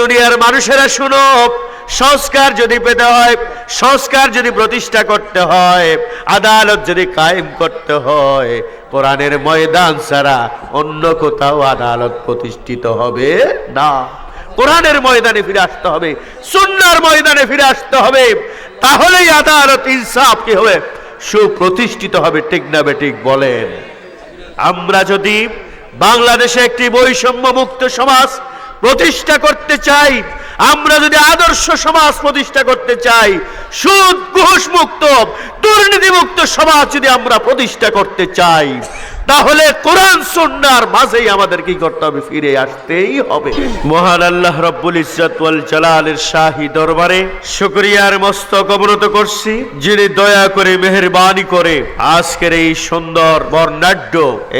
দুনিয়ার মানুষেরা শুনো, সংস্কার যদি পেতে হয়, সংস্কার যদি প্রতিষ্ঠা করতে হয়, আদালত যদি কায়েম করতে হয়, কোরআনের ময়দান ছাড়া অন্য কোথাও আদালত প্রতিষ্ঠিত হবে না। কোরআনের ময়দানে ফিরে আসতে হবে, সুন্নার ময়দানে ফিরে আসতে হবে, তাহলেই আদালত ইনসাফ কি হবে? সুপ্রতিষ্ঠিত হবে, ঠিক না বেঠিক বলেন। আমরা যদি বাংলাদেশে একটি বৈষম্য মুক্ত সমাজ প্রতিষ্ঠা করতে চাই, আমরা যদি আদর্শ সমাজ প্রতিষ্ঠা করতে চাই, সুদ ঘুষ মুক্ত দুর্নীতি মুক্ত সমাজ যদি আমরা প্রতিষ্ঠা করতে চাই তাহলে কোরআন, সুন্নার মাঝেই আমাদের কি করতে হবে? ফিরে আসতেই হবে। মহান আল্লাহ রব্বুল ইজ্জত জালালের শাহী দরবারে শুকরিয়ার মস্তক অবনত করছি, যিনি দয়া করে মেহেরবানি করে আজকের এই সুন্দর বর্ণাঢ্য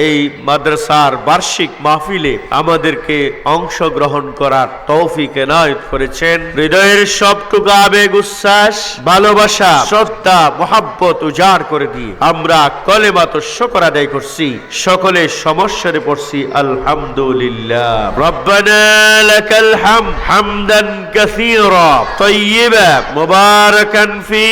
এই মাদ্রাসার বার্ষিক মাহফিলে আমাদেরকে অংশগ্রহণ করার তৌফিক এনায়ত করেছেন। হৃদয়ের সবটুকু আবেগ, উচ্ছ্বাস, ভালোবাসা, শ্রদ্ধা, মহাব্বত উজাড় করে দিয়ে আমরা কলেমাত শকর আদায় করছি। সকলে সমস্যারে পড়ছি আলহামদুলিল্লাহ রব্বানা লাকাল হাম হামদান কাসীরা তাইয়্যিবা মুবারাকান ফি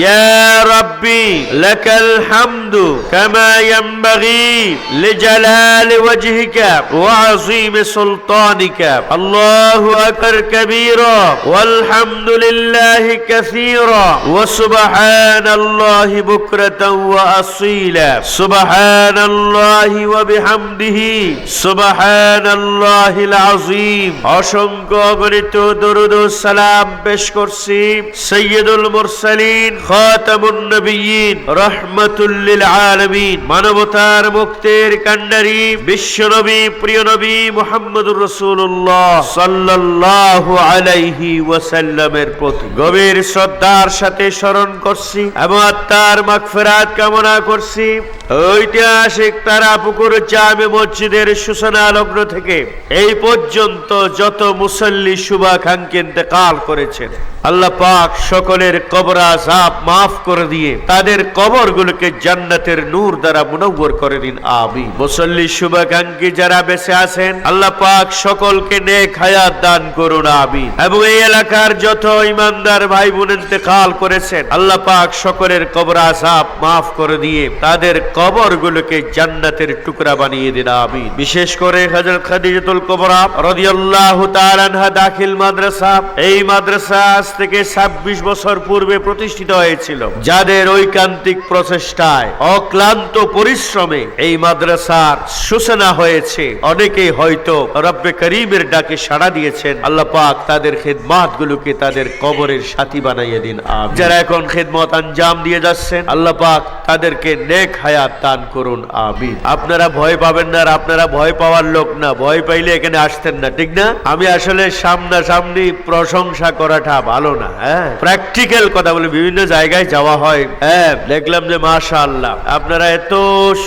ইয়া রাব্বি লাকাল হামদু কামা ইয়ানবাগি লিজালালি ওয়াজহিকা ওয়া আযীম সুলতানিকা আল্লাহু আকবার কাবীরা walhamdulillahi kathira wa subhanallahi bukratan wa asila subhanallah الله وبحمده سبحان الله العظيم অসংখ্য অগণিত দরুদ ও সালাম পেশ করছি সৈয়দুল মুরসালিন খাতামুন নবিয়্যিন রাহমাতুল লিল আলামিন মানবতার মুক্তির কাণ্ডারি বিশ্বনবী প্রিয় নবী মুহাম্মদুর রাসূলুল্লাহ সাল্লাল্লাহু আলাইহি ওয়াসাল্লামের প্রতি গভীর শ্রদ্ধার সাথে স্মরণ করছি এবং আত্মার মাগফিরাত কামনা করছি ঐতিহাসিক তারা পুকুর জামে মসজিদের সূচনা লগ্ন থেকে এই পর্যন্ত যত মুসল্লি শুভাকাঙ্ক্ষী ইন্তেকাল করেছেন আল্লাহ পাক সকলের কবর আজাব মাফ করে দিয়ে তাদের কবরগুলোকে জান্নাতের নূর দ্বারা মুনব্বর করে দিন আমি মুসল্লি শুভাকাঙ্ক্ষী যারা বেঁচে আছেন, আল্লাহ পাক সকলকে নেক হায়াত দান করুন আমি এবং এই এলাকার যত ইমানদার ভাই বোন ইন্তেকাল করেছেন, আল্লাহ পাক সকলের কবর আজাব মাফ করে দিয়ে তাদের কবরগুলোকে জান্নাতের টুকরা বানিয়ে দিন আমি বিশেষ করে হযরত খাদিজাতুল কবরা রাদিয়াল্লাহু তাআলা আনহা দাখিল মাদ্রাসা, এই মাদ্রাসা থেকে 26 বছর পূর্বে প্রতিষ্ঠিত হয়েছিল। যাদের ঐকান্তিক প্রচেষ্টায় অক্লান্ত পরিশ্রমে এই মাদ্রাসার সূচনা হয়েছে অনেকেই হয়তো রব্বে করিমের ডাকে সাড়া দিয়েছেন, আল্লাহ পাক তাদের খেদমাত গুলোকে তাদের কবরের সাথী বানাইয়ে দিন যারা এখন খেদমত আঞ্জাম দিয়ে যাচ্ছেন, আল্লাহ পাক তাদেরকে নেক হায়াত দান করুন, আমিন। আপনারা ভয় পাবেন না আর আপনারা ভয় পাওয়ার লোক না, ভয় পাইলে এখানে আসতেন না, ঠিক না? আমি আসলে সামনাসামনি প্রশংসা করাটা ভালো না হ্যাঁ? প্র্যাকটিক্যাল কথা বলে বিভিন্ন জায়গায় যাওয়া হয়। হ্যাঁ। দেখলাম যে মাশা আল্লাহ আপনারা এত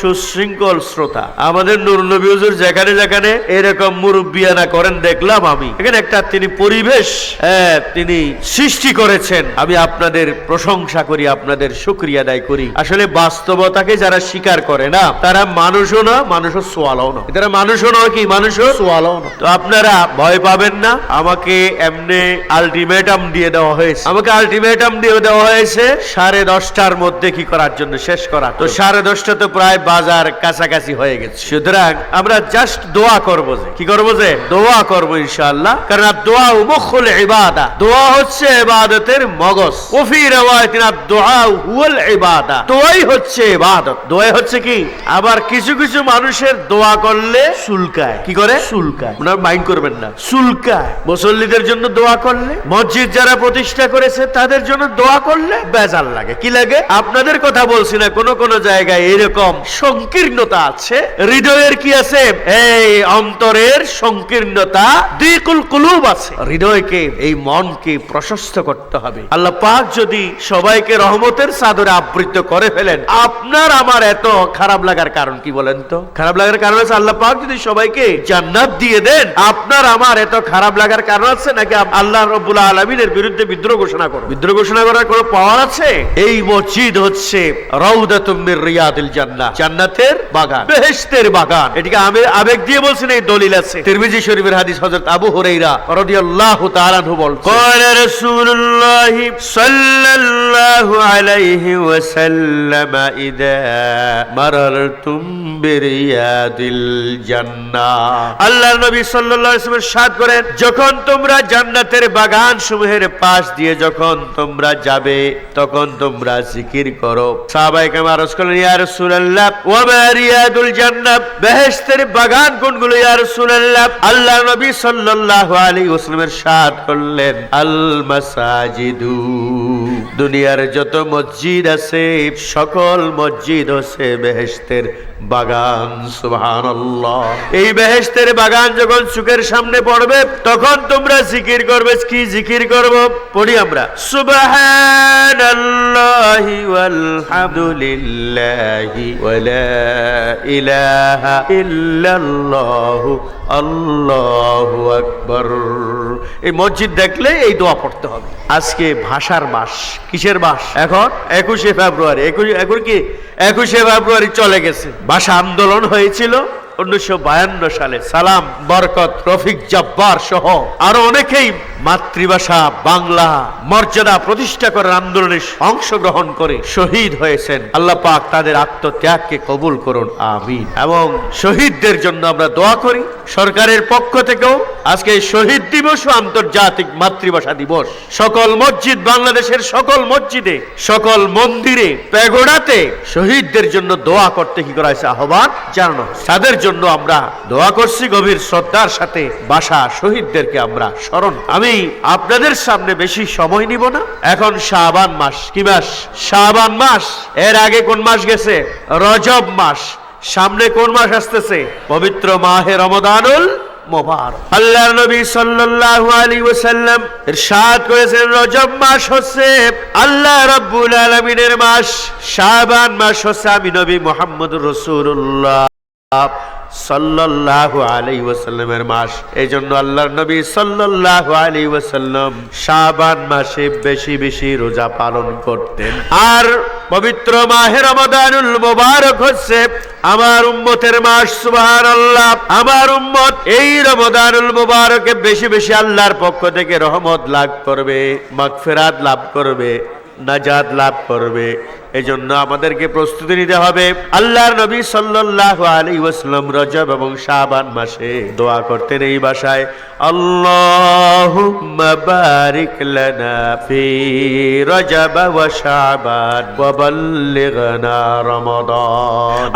সুশৃঙ্খল শ্রোতা। আমাদের নুর নবী হুজুর যেখানে যেখানে এরকম মুরব্বিয়ানা করেন দেখলাম আমি। এখানে একটা তিনি পরিবেশ হ্যাঁ তিনি সৃষ্টি করেছেন। আমি আপনাদের প্রশংসা করি আপনাদের শুক্রিয়া আদায় করি। আসলে বাস্তবতাকে যারা স্বীকার করে না তারা মানুষও না মানুষও সোয়ালও না। তারা মানুষও নয় কি মানুষও সোয়ালও না। তো আপনারা ভয় পাবেন না আমাকে এমনি আলটিমেটাম দিয়ে দেওয়া হয়েছে। আমাকে আলটিমেটাম দিয়ে দেওয়া হয়েছে। সাড়ে দশটার মধ্যে কি করার জন্য? শেষ করা তো। সাড়ে দশটা তো প্রায় বাজার কাছাকাছি হয়ে গেছে। সুতরাং আমরা জাস্ট দোয়া করব যে। কি করব যে? দোয়া করব ইনশাআল্লাহ। কারণ দোয়া মুখুল ইবাদা। দোয়া হচ্ছে ইবাদতের মগজ। ওফি রাওয়ায়াতিন দোয়া হুয়াল ইবাদা। দোয়াই হচ্ছে ইবাদত। দোয়া হচ্ছে কি? আবার কিছু কিছু মানুষের দোয়া করলে সুলকায়। কি করে? সুলকায়। ওনার মাইন্ড করবেন না। সুলকায়। মুসল্লিদের জন্য দোয়া করলে? মসজিদ যারা প্রতিষ্ঠা করেছে, তাদের জন্য দোয়া করলে বেজাল লাগে। কি লাগে? আপনাদের কথা বলছি না, কোন কোন জায়গায় এরকম সংকীর্ণতা আছে। হৃদয়ের কি আছে? এই অন্তরের সংকীর্ণতা দ্বিকুল কুলুব আছে। হৃদয়কে, এই মনকে প্রশস্ত করতে হবে। আল্লাহ পাক যদি সবাইকে রহমতের চাদরে আবৃত করে ফেলেন, আপনার আমার এত খারাপ লাগার কারণ কি বলেন তো? খারাপ লাগার কারণ আছে আল্লাহ পাক যদি সবাইকে জান্নাত দিয়ে দেন, আপনার আমার এত খারাপ লাগার কারণ আছে নাকি আল্লাহ রব্বুল আলমিনের বিরুদ্ধে বিদ্রোহ ঘোষণা করো। বিদ্রোহ ঘোষণা করার কোন পাওয়ার আছে? এই মসজিদ হচ্ছে রিয়াদিল জান্নাতের বাগান। বেহেশতের বাগান। এটিকে আমি আবেগ দিয়ে এই দলিল আছে। তিরমিজি শরীফের হাদিস আবু রাসূলুল্লাহ সাল্লাল্লাহু আলাইহি ওয়াসাল্লাম ইদা বিরিয়াদিল আল্লাহর নবী সাল্লাল্লাহু আলাইহি ওয়াসাল্লাম সাদ করেন যখন তোমরা জান্নাতের বাগান সমূহের পাশ দিয়ে যখন তোমরা যাবে, তখন তোমরা জিকির করো। বেহেশতের বাগান কোনগুলো আল্লাহ নবী সাল্লাল্লাহু সাদ করলেন আল মাসাজিদু দুনিয়ার যত মসজিদ আছে, সকল মসজিদ হচ্ছে বেহেস্তের বাগান সুহান এই বেহেস্তের বাগান যখন চোখের সামনে পড়বে, তখন তোমরা জিকির করবে। কি জিকির করব? পড়ি আমরা। সুবহানাল্লাহি ওয়ালহামদুলিল্লাহি ওয়ালা ইলাহা ইল্লাল্লাহু আল্লাহু আকবার এই মসজিদ দেখলে এই দোয়া পড়তে হবে। আজকে ভাষার মাস। কিসের মাস? এখন একুশে ফেব্রুয়ারি। একুশ এখন কি? একুশে ফেব্রুয়ারি চলে গেছে। ভাষা আন্দোলন হয়েছিল। উনিশশো বায়ান্ন সালে সালাম, বরকত, রফিক জব্বার সহ আরও অনেকেই মাতৃভাষা বাংলা মর্যাদা প্রতিষ্ঠা করার আন্দোলনে অংশগ্রহণ করে শহীদ হয়েছেন। আল্লাহ পাক তাদের আত্মত্যাগকে কবুল করুন, আমিন। এবং শহীদদের জন্য আমরা দোয়া করি, সরকারের পক্ষ থেকেও আজকে শহীদ দিবস আন্তর্জাতিক মাতৃভাষা দিবস সকল মসজিদ বাংলাদেশের সকল মসজিদে, সকল মন্দিরে, প্যাগোডাতে শহীদদের জন্য দোয়া করতে কি করা হয়েছে? আহ্বান জানানো তাদের জন্য আমরা দোয়া করছি গভীর শ্রদ্ধার সাথে বাসা শহীদদেরকে আমরা স্মরণ আমি আপনাদের সামনে বেশি সময় নিব না। এখন শাবান মাস। কি মাস? শাবান মাস। এর আগে কোন মাস গেছে? রজব মাস। সামনে কোন মাস আসতেছে? পবিত্র মাহে রমদানুল নবী করেছেন, রজব মাস হচ্ছে আল্লাহ রাব্বুল আলামিনের মাস, শাবান মাস হচ্ছে আমি নবী মুহাম্মদুর রাসূলুল্লাহ। সাল্লাল্লাহু আলাইহি ওয়াসাল্লামের মাস। এই জন্য আল্লাহর নবী সাল্লাল্লাহু আলাইহি ওয়াসাল্লাম শাবান মাসে বেশি বেশি রোজা পালন করতেন। আর পবিত্র মাহে রমাদানুল মুবারক হচ্ছে আমার উম্মতের মাস, সুবহানাল্লাহ। আমার উম্মত এই রমাদানুল মুবারকে বেশি বেশি আল্লাহর পক্ষ থেকে রহমত লাভ করবে, মাগফিরাত লাভ করবে, নাজাত লাভ করবে। এই জন্য আমাদেরকে প্রস্তুতি নিতে হবে। আল্লাহর নবী সাল্লাল্লাহু আলাইহি ওয়াসাল্লাম রজব এবং শাবান মাসে দোয়া করতেন এই ভাষায় আল্লাহুম্মা বারিক লানা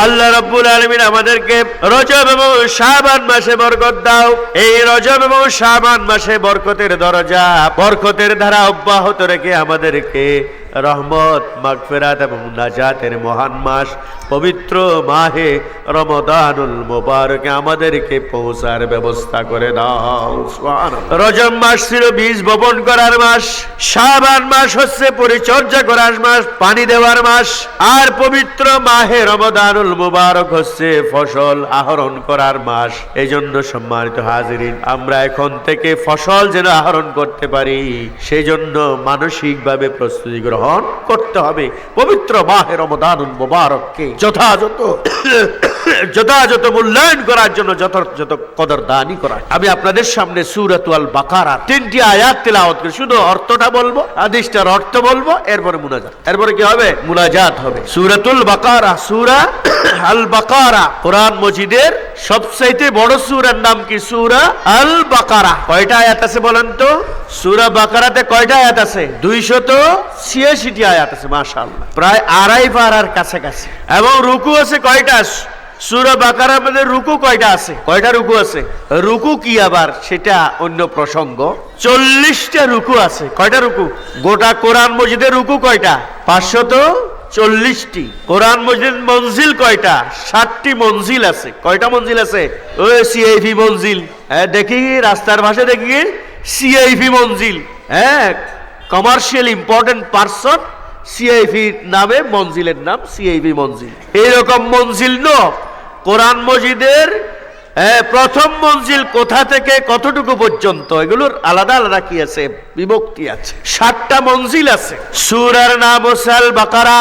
আল্লাহ রাব্বুল আলামিন আমাদেরকে রজব এবং শাবান মাসে বরকত দাও। এই রজব এবং শাবান মাসে বরকতের দরজা বরকতের ধারা অব্যাহত রেখে আমাদেরকে রহমত, মাগফিরাত এবং নাজাতের মহান মাস, পবিত্র মাহে রমদানুল মোবারকে আমাদেরকে পৌঁছার ব্যবস্থা করে দাও। রজব মাস ছিল বীজ বপন করার মাস, শাবান মাস হচ্ছে পরিচর্যা করার মাস, পানি দেওয়ার মাস, আর পবিত্র মাহে রমদানুল মোবারক হচ্ছে ফসল আহরণ করার মাস এই জন্য সম্মানিত হাজিরিন, আমরা এখন থেকে ফসল যেন আহরণ করতে পারি সেই জন্য মানসিকভাবে প্রস্তুতি গ্রহণ করতে হবে। পবিত্র মাহে রমদানুল মুবারককে যথাযথ যথাযথ মূল্যায়ন করার জন্য যথাযথ কদর দানি করা। আমি আপনাদের সামনে সুরাতুয়াল বাকারা তিনটি আয়াত তেলাওয়াত করে। শুধু অর্থটা বলব আদিষ্টার অর্থ বলব, এরপরে মুনাজাত। এরপরে কি হবে? মুনাজাত হবে। সুরাতুল বাকারা, সুরা আল বাকারা কোরআন মজিদের সবচাইতে বড় সুরার নাম কি? সুরা আল বাকারা কয়টা আয়াত আছে বলেন তো? সুরা বাকারাতে কয়টা আয়াত আছে? দুইশত ছিয়াশিটি আয়াত আছে মাশাআল্লাহ। প্রায় আড়াই পারার কাছাকাছি। এবং রুকু আছে কয়টা? সুরা বাকারার মধ্যে রুকু কয়টা আছে? কয়টা রুকু আছে? রুকু কি আবার? সেটা অন্য প্রসঙ্গ। চল্লিশটা রুকু আছে। কয়টা রুকু? গোটা কোরআন মসজিদের রুকু কয়টা? পাঁচশত চল্লিশটি। কোরআন মসজিদ মঞ্জিল কয়টা? ষাটটি মঞ্জিল আছে। কয়টা মঞ্জিল আছে? ওই সিআইভি মঞ্জিল। হ্যাঁ দেখি রাস্তার ভাষা দেখি। সিআইভি মঞ্জিল। হ্যাঁ কমার্শিয়াল ইম্পর্টেন্ট পার্সন সিআইভি নামে মঞ্জিলের নাম সিআইভি মঞ্জিল এইরকম মঞ্জিল ন কোরআন মজিদের হ্যাঁ, প্রথম মঞ্জিল কোথা থেকে কতটুকু পর্যন্ত এগুলোর আলাদা আলাদা কি আছে বিভক্তি আছে সাতটা মঞ্জিল আছে সুরার নাম ওসাল বাকারা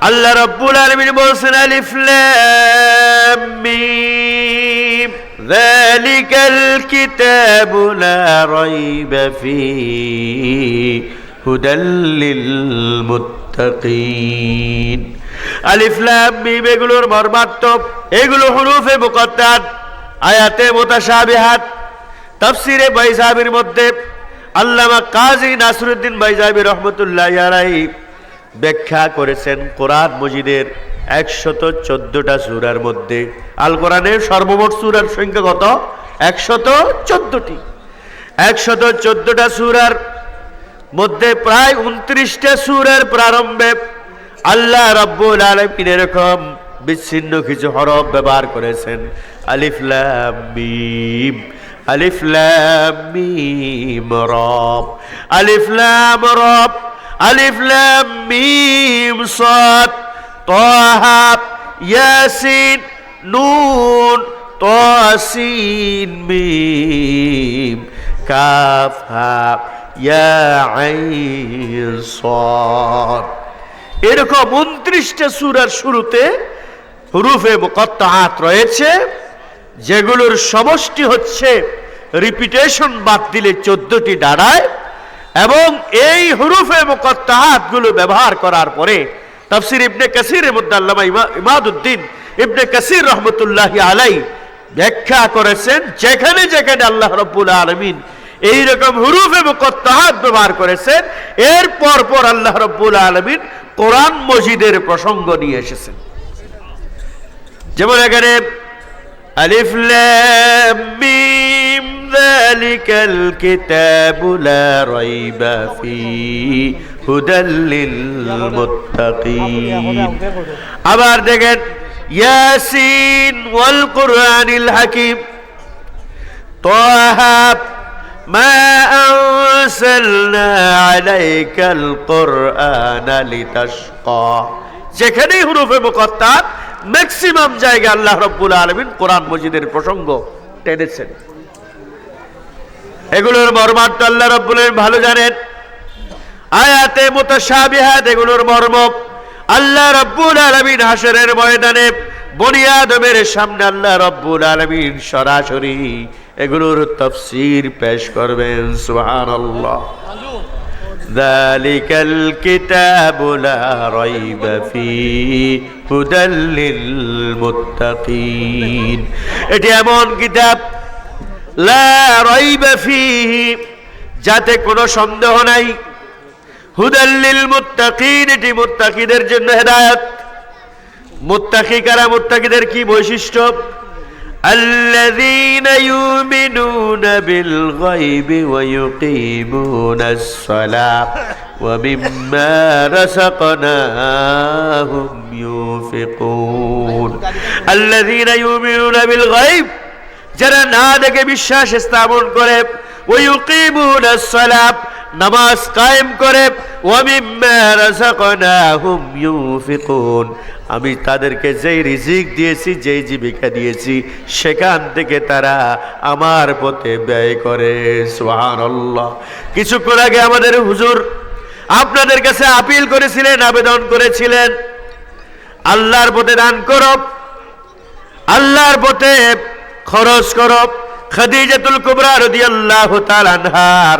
আল্লাহ রব্বুল আলামিন বলছেন আলিফ লাম মিম ذلك الكتاب لا ريب فيه আলিফলাম এগুলো আয়াতে মধ্যে আল্লামা কাজী রহমতুল্লাহ ব্যাখ্যা করেছেন কোরআন মজিদের একশত চোদ্দটা সুরার মধ্যে। আল কোরআনের সর্বমোট সুরার সংখ্যা কত? একশত চোদ্দটি। একশত চোদ্দটা সুরার মধ্যে প্রায় উনত্রিশটা সুরের প্রারম্ভে আল্লাহ রব্বুল আলমিন এরকম বিচ্ছিন্ন কিছু হরফ ব্যবহার করেছেন। আলিফ লাম মিম, আলিফ লাম মিম রব, আলিফ লাম রব, আলিফ লাম মিম সাদ, তাহা, ইয়াসিন, নুন তাসিন মিম, কাফ হা এরকম উনত্রিশটা সুরার শুরুতে হুরুফে মুকত্তাহাত রয়েছে, যেগুলোর সমষ্টি হচ্ছে রিপিটেশন বাদ দিলে চোদ্দটি দাঁড়ায় এবং এই হুরুফে মুকত্তাহাতগুলো ব্যবহার করার পরে তাফসির ইবনে কাসিরের মধ্যে আল্লামা ইমা- ইমাদুদ্দিন ইবনে কাসির রহমতুল্লাহ আলাই ব্যাখ্যা করেছেন, যেখানে যেখানে আল্লাহ রব্বুল আলমিন এইরকম হুরুফে মুকত্তাহাত ব্যবহার করেছেন, এর পর পর আল্লাহ রব্বুল আলমিন কোরআন মজিদের প্রসঙ্গ নিয়ে এসেছেন। যেমন এখানে, আলিফ মিম, যালিকাল কিতাবু লা রাইবা ফীহি হুদাল লিল মুত্তাকিন। আবার দেখেন, ইয়াসিন ওয়াল কুরআনিল হাকিম طه ما أنزلنا عليك القرآن لتشقى যেখানেই হুরুফে মুকত্তার ম্যাক্সিমাম জায়গা আল্লাহ রব্বুল আলমিন কোরআন মজিদের প্রসঙ্গ টেনেছেন এগুলোর মর্মার্থ আল্লাহ রব্বুল আলামিন ভালো জানেন আয়াতে মুতাশাবিহাত এগুলোর মর্ম আল্লাহ রব্বুল আলামিন হাসরের ময়দানে বনি আদমের সামনে আল্লাহ রব্বুল আলামিন সরাসরি এগুলোর তফসির পেশ করবেন সুবহানাল্লাহ ذلك الكتاب لا ريب فيه هدى للمتقين এটি এমন কিতাব লা রাইবা ফীহি যাতে কোনো সন্দেহ নাই হুদাল্লিল মুত্তাকিন এটি মুত্তাকিদের জন্য হেদায়েত মুত্তাকি কারা মুত্তাকিদের কি বৈশিষ্ট্য الذين يؤمنون بالغيب ويقيمون الصلاة ومما رزقناهم ينفقون الذين يؤمنون بالغيب যারা না দেখে বিশ্বাস স্থাপন করে ويقيمون الصلاة নামাজ কায়েম করে ومما رزقناهم ينفقون আমি তাদেরকে যেই রিজিক দিয়েছি, যেই জীবিকা দিয়েছি, সেখান থেকে তারা আমার পথে ব্যয় করে। সুবহানাল্লাহ। কিছুক্ষণ আগে আমাদের হুজুর আপনাদের কাছে আপিল করেছিলেন, আবেদন করেছিলেন, আল্লাহর পথে দান করো আল্লাহর পথে খরচ করো খাদিজাতুল কুবরা রাদিয়াল্লাহু তাআলা আনহার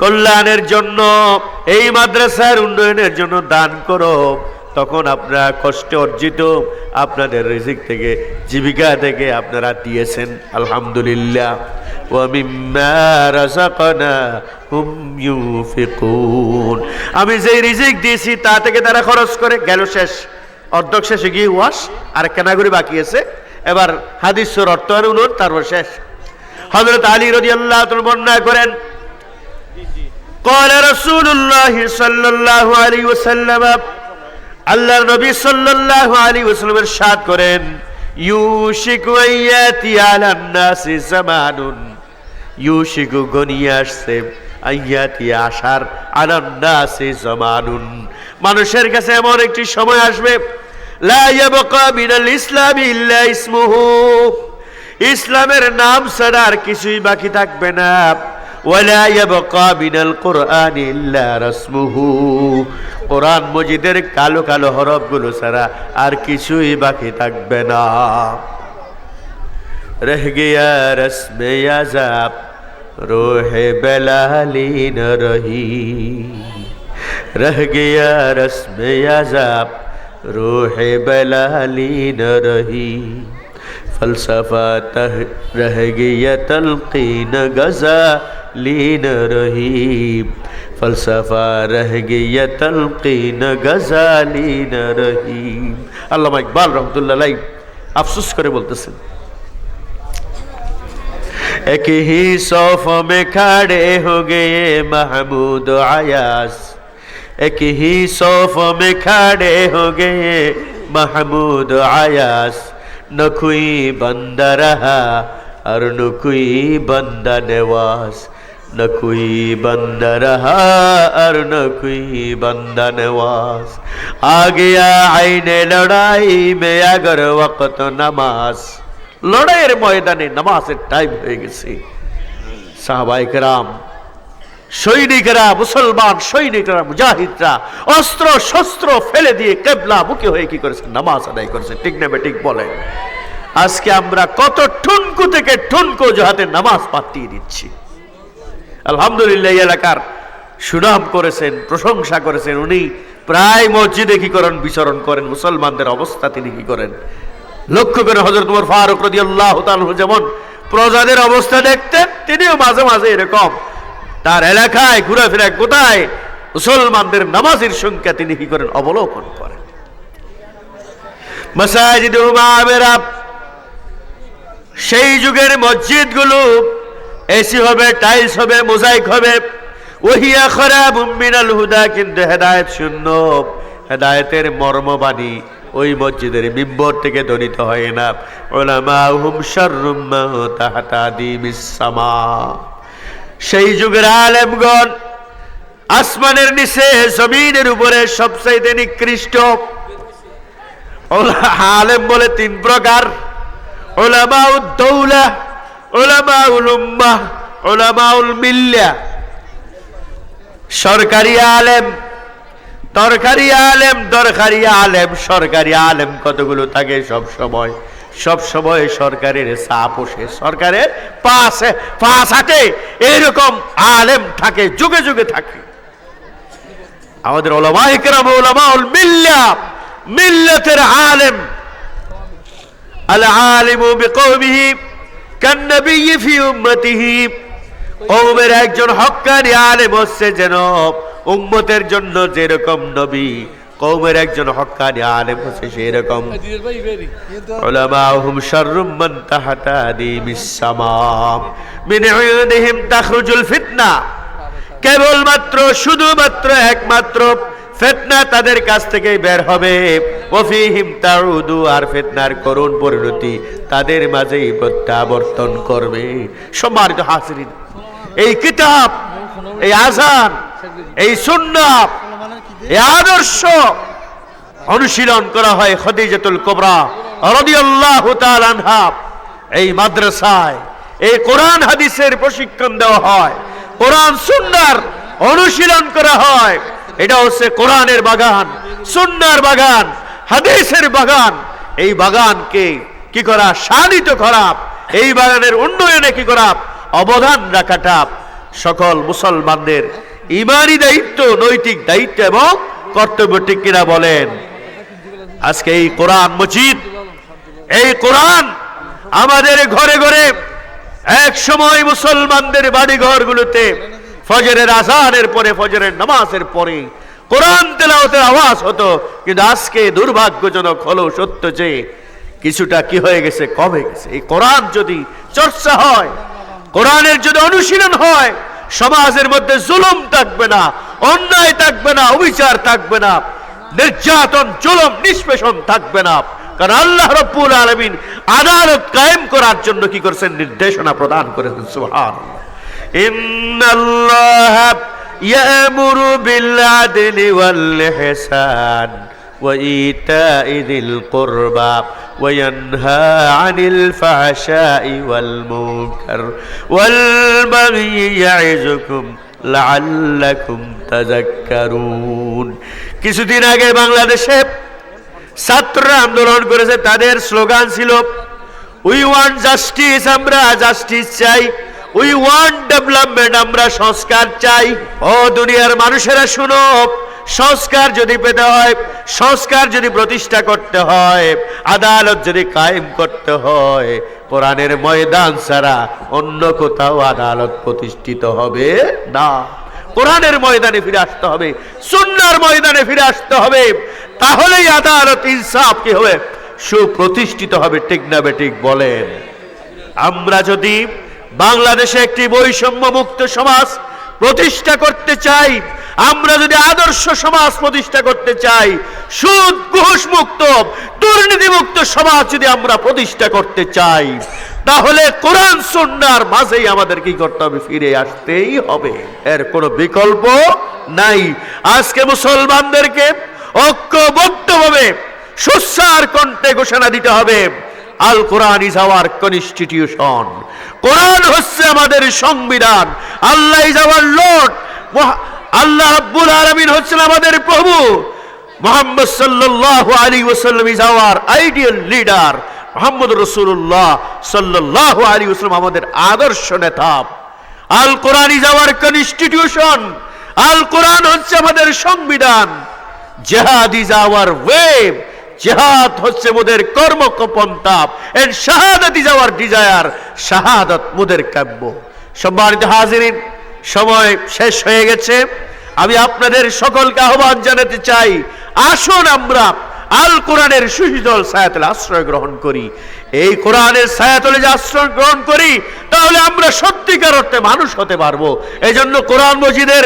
কল্যাণের জন্য, এই মাদ্রাসার উন্নয়নের জন্য দান করো তখন আপনারা কষ্টে অর্জিত আপনাদের রিজিক থেকে জীবিকা থেকে আপনারা দিয়েছেন আলহামদুলিল্লাহ ওয়ামিম্মা রাযাকনাহুম ইউফিকুন আমি যেই রিজিক দিয়েছি তা থেকে তারা খরচ করে গেল শেষ অর্ধক শেষে গিয়ে ওয়াশ আর কেনাগুড়ি বাকি আছে এবার হাদিসর অর্থায়ন তারপর শেষ হজরত আলী রদি আল্লাহ বর্ণনা করেন قال رسول الله صلى الله عليه وسلم আল্লাহর নবী সাল্লাল্লাহু আলাইহি ওয়াসাল্লাম ارشاد করেন ইউশিকু আয়াতি আলান নাসি জামানুন ইউশিকু গনিয়ে আসছে আয়াতি আশার আলান নাসি জামানুন মানুষের কাছে এমন একটি সময় আসবে লা ইয়াবকা মিনাল ইসলামি ইল্লা ইসমুহু ইসলামের নাম ছাড়া আর কিছুই বাকি থাকবে না ওয়ালা ইয়াবকা মিনাল কোরআন ইল্লা রাসমুহু কোরআন মজিদের কালো কালো হরফগুলো ছাড়া আর কিছুই বাকি থাকবে না। রেহ গিয়া রসমে আজাব রোহে বেলালি ন রহি রহ গিয়া রসমে আজাব রোহে বেলালি ন রহি ফলসফা তহ রহ গিয়া তলকিন গজা लीन रही फलसफा रह गया तलकीन गजा लीन रही আল্লামা ইকবাল রহমতুল্লাহ আফসোস করে বলতেছেন एक ही सौफ में खड़े हो गए महमूद आयास एक ही सौफ में खड़े हो गए महमूद आयास न कोई बंदा रहा और न कोई बंदा नवास न कोई बंदा रहा और न कोई बंदा नवास आ गया आईने लड़ाई में अगर वक्त नमाज লড়াইয়ের ময়দানে নামাজের টাইম হয়ে গেছে সাহাবাইকেরাম সৈনিকেরা মুসলমান সৈনিকরা মুজাহিদরা অস্ত্র শস্ত্র ফেলে দিয়ে কেবলা মুখে হয়ে কি করেছে নামাজ আদায় করেছে ঠিক না ঠিক বলে আজকে আমরা কত ঠুনকু থেকে ঠুনকু জহাতে নামাজ পাতিয়ে দিচ্ছি আলহামদুলিল্লাহ এলাকার সুনাম করেছেন, প্রশংসা করেছেন। উনি প্রায় মসজিদে কি করেন? বিচরণ করেন। মুসলমানদের অবস্থা তিনি কি করেন? লক্ষ্য করে হজরত উমর ফারুক রদি আল্লাহ যেমন প্রজাদের অবস্থা দেখতেন, তিনিও মাঝে মাঝে এরকম তার এলাকায় ঘুরাফেরা কোথায় মুসলমানদের নামাজের সংখ্যা তিনি কি করেন? অবলোকন করেন। সেই যুগের মসজিদগুলো এসি হবে, টাইলস হবে, মোজাইক হবে। ওহিয়া খারাপ মিনাল হুদা, কিন্তু হেদায়েত শূন্য। হেদায়েতের মর্মবাণী ওই মসজিদের মিম্বর থেকে ধ্বনিত হয় না। ওলামা হুম দিমিসামা সেই যুগের আলেমগণ আসমানের নিচে, জমিনের উপরে সবচাইতে নিকৃষ্ট। আলেম বলে তিন প্রকার। ওলামাউদ দৌলা সরকারি আলেম তরকারি আলেম, দরকারি আলেম, সরকারি আলেম কতগুলো থাকে সব সময়? সব সময় সরকারের চাপ বসে সরকারের পাশে, পাশ হাতে। এরকম আলেম থাকে, যুগে যুগে থাকে। আমাদের ওলামাউল মিল্লা, মিল্লাতের আলেম। আল আলিমু একজন হকানি আলে বসছে যেন উম্মতের জন্য যেরকম নবী কৌমের একজন হকানি আলে বসে সেরকম। কেবলমাত্র শুধুমাত্র একমাত্র ফেতনা তাদের কাছ থেকে বের হবে। আর ফেতনার করুণ পরিণতি তাদের মাঝেই প্রত্যাবর্তন করবে। সম্মানিত হাসিরিন এই কিতাব, এই আজান এই সুন্নাত, এই আদর্শ অনুশীলন করা হয় খদিজাতুল কোবরা এই মাদ্রাসায় এই কোরআন হাদিসের প্রশিক্ষণ দেওয়া হয়, কোরআন সুন্নার অনুশীলন করা হয়। এটা হচ্ছে কোরআনের বাগান, সুন্নার বাগান, হাদিসের বাগান। এই বাগানকে কি করা? শানিত করা। এই বাগানের উন্নয়নে কি করা? অবদান রাখাটা সকল মুসলমানদের ইমানি দায়িত্ব, নৈতিক দায়িত্ব এবং কর্তব্য, ঠিক কিনা বলেন? আজকে এই কোরআন মজিদ, এই কোরআন আমাদের ঘরে ঘরে এক সময় মুসলমানদের বাড়ি ঘরগুলোতে ফজরের আজানের পরে, ফজরের নামাজের পরে, কোরআন তেলাওয়াতের আওয়াজ হতো, কিন্তু আজকে দুর্ভাগ্যজনক হলো সত্য যে, কিছুটা কি হয়ে গেছে, কমে গেছে। এই কোরআন যদি চর্চা হয়, কোরআনের যদি অনুশীলন হয়, সমাজের মধ্যে জুলুম থাকবে না, অন্যায় থাকবে না, অবিচার থাকবে না, নির্যাতন, জুলুম, নিষ্পেষণ থাকবে না। কারণ আল্লাহ রব্বুল আলমিন আদালত কায়েম করার জন্য কি করেছেন? নির্দেশনা প্রদান করেছেন সুবহান ইন্নাল্লাহ ইয়ামুরু বিল আদলি ওয়াল ইহসান وإيتاء ذي القربى وينهى عن الفحشاء والمنكر والبغي يعظكم لعلكم تذكرون কিছুদিন আগে বাংলাদেশে ছাত্ররা আন্দোলন করেছে তাদের স্লোগান ছিল উই ওয়ান্ট জাস্টিস আমরা জাস্টিস চাই উই ওয়ান্ট ডেভেলপমেন্ট আমরা সংস্কার চাই। ও দুনিয়ার মানুষেরা শুনো সংস্কার যদি পেতে হয়, সংস্কার যদি প্রতিষ্ঠা করতে হয়, আদালত যদি কায়েম করতে হয়, কোরআনের ময়দান ছাড়া অন্য কোথাও আদালত প্রতিষ্ঠিত হবে না। কোরআনের ময়দানে ফিরে আসতে হবে, সুন্নার ময়দানে ফিরে আসতে হবে, তাহলেই আদালত ইনসাফ কি হবে? সুপ্রতিষ্ঠিত হবে, ঠিক না বলেন। আমরা যদি বাংলাদেশে একটি বৈষম্য মুক্ত সমাজ প্রতিষ্ঠা করতে চাই, আমরা যদি আদর্শ সমাজ প্রতিষ্ঠা করতে চাই, সুদ ঘুষ মুক্ত দুর্নীতি মুক্ত সমাজ যদি আমরা প্রতিষ্ঠা করতে চাই, তাহলে কোরআন, সুন্নার মাঝেই আমাদের কি করতে হবে? ফিরে আসতেই হবে। এর কোনো বিকল্প নাই। আজকে মুসলমানদেরকে ঐক্যবদ্ধভাবে সুস্বার কণ্ঠে ঘোষণা দিতে হবে। আল কোরআন ইজ আওয়ার কনস্টিটিউশন। কোরআন হচ্ছে আমাদের সংবিধান। আল্লাহ ইজ আওয়ার লর্ড আল্লাহ রাব্বুল আলামিন হচ্ছেন আমাদের প্রভু। মোহাম্মদ সাল্লাল্লাহু আলাইহি ওয়াসাল্লাম ইজ আওয়ার আইডিয়াল লিডার মোহাম্মদ রাসূলুল্লাহ সাল্লাল্লাহু আলাইহি ওয়াসাল্লাম আমাদের আদর্শ নেতা। আল কোরআন ইজ আওয়ার কনস্টিটিউশন আল কোরআন হচ্ছে আমাদের সংবিধান। জেহাদ ইজ আওয়ার ওয়েব জেহাদ হচ্ছে মোদের কর্মপন্থা এন্ড শাহাদাত ইজ আওয়ার ডিজায়ার শাহাদাত মোদের কাব্য। সম্মানিত হাজিরিন, সময় শেষ হয়ে গেছে। আমি আপনাদের সকলকে আহ্বান জানাতে চাই, আসুন আমরা আল কোরআনের সুশীতল ছায়াতলে আশ্রয় গ্রহণ করি। এই কোরআনের ছায়াতলে যে আশ্রয় গ্রহণ করি, তাহলে আমরা সত্যিকার অর্থে মানুষ হতে পারব। এই জন্য কোরআন মজিদের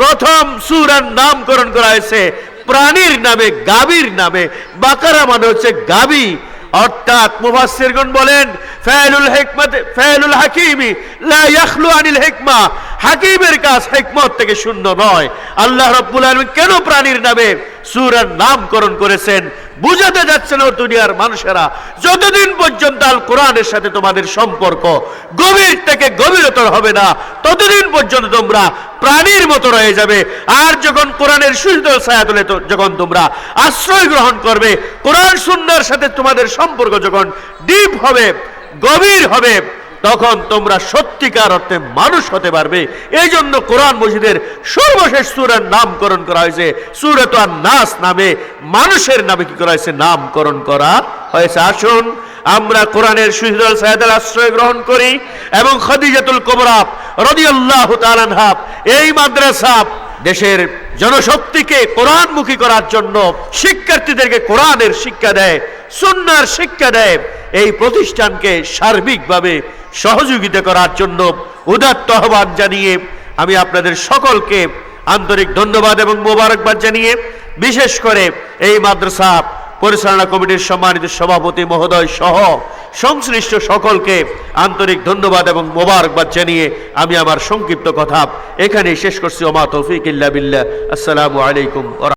প্রথম সুরার নামকরণ করা হয়েছে প্রাণীর নামে গাবির নামে। বাকারা মানে হচ্ছে গাবি অর্থাৎ মুফাসসিরগণ বলেন ফাইলুল হিকমত ফাইলুল হাকিমি, লা ইয়াখলু আনিল হিকমা। হাকিমের কাজ হিকমত থেকে শূন্য নয়। আল্লাহ রাব্বুল আলামিন কেন প্রাণীর নামে সূরার নামকরণ করেছেন। বুঝাতে যাচ্ছেন ও দুনিয়ার মানুষেরা। যতদিন পর্যন্ত আল কোরআনের সাথে তোমাদের সম্পর্ক গভীর থেকে গভীরতর হবে না, ততদিন পর্যন্ত তোমরা প্রাণীর মতো রয়ে যাবে। আর যখন কোরআনের সুশীতল ছায়া তুলে যখন তোমরা আশ্রয় গ্রহণ করবে, কোরআন সুন্নার সাথে তোমাদের সম্পর্ক যখন ডিপ হবে, গভীর হবে তখন তোমরা সত্যিকার অর্থে মানুষ হতে পারবে। এই জন্য কোরআন মসজিদের সর্বশেষ সুরের নামকরণ করা হয়েছে। সুরত নাস নামে মানুষের নামে কি করা হয়েছে? নামকরণ করা হয়েছে। আসুন, আমরা কোরআনের সুহিদুল সাহেদের আশ্রয় গ্রহণ করি এবং খদিজাতুল কোমরাব রদিয়াল্লাহ তালানহাব এই মাদ্রাসা দেশের জনশক্তিকে কোরআনমুখী করার জন্য শিক্ষার্থীদেরকে কোরআনের শিক্ষা দেয় সুন্নার শিক্ষা দেয়, এই প্রতিষ্ঠানকে সার্বিকভাবে সহযোগিতা করার জন্য উদাত্ত আহ্বান জানিয়ে আমি আপনাদের সকলকে আন্তরিক ধন্যবাদ এবং মোবারকবাদ জানিয়ে বিশেষ করে এই মাদ্রাসা পরিচালনা কমিটির সম্মানিত সভাপতি মহোদয় সহ সংশ্লিষ্ট সকলকে আন্তরিক ধন্যবাদ এবং মোবারকবাদ জানিয়ে আমি আমার সংক্ষিপ্ত কথা এখানেই শেষ করছি। ওমা তৌফিক ইল্লা বিল্লাহ। আসসালামু আলাইকুম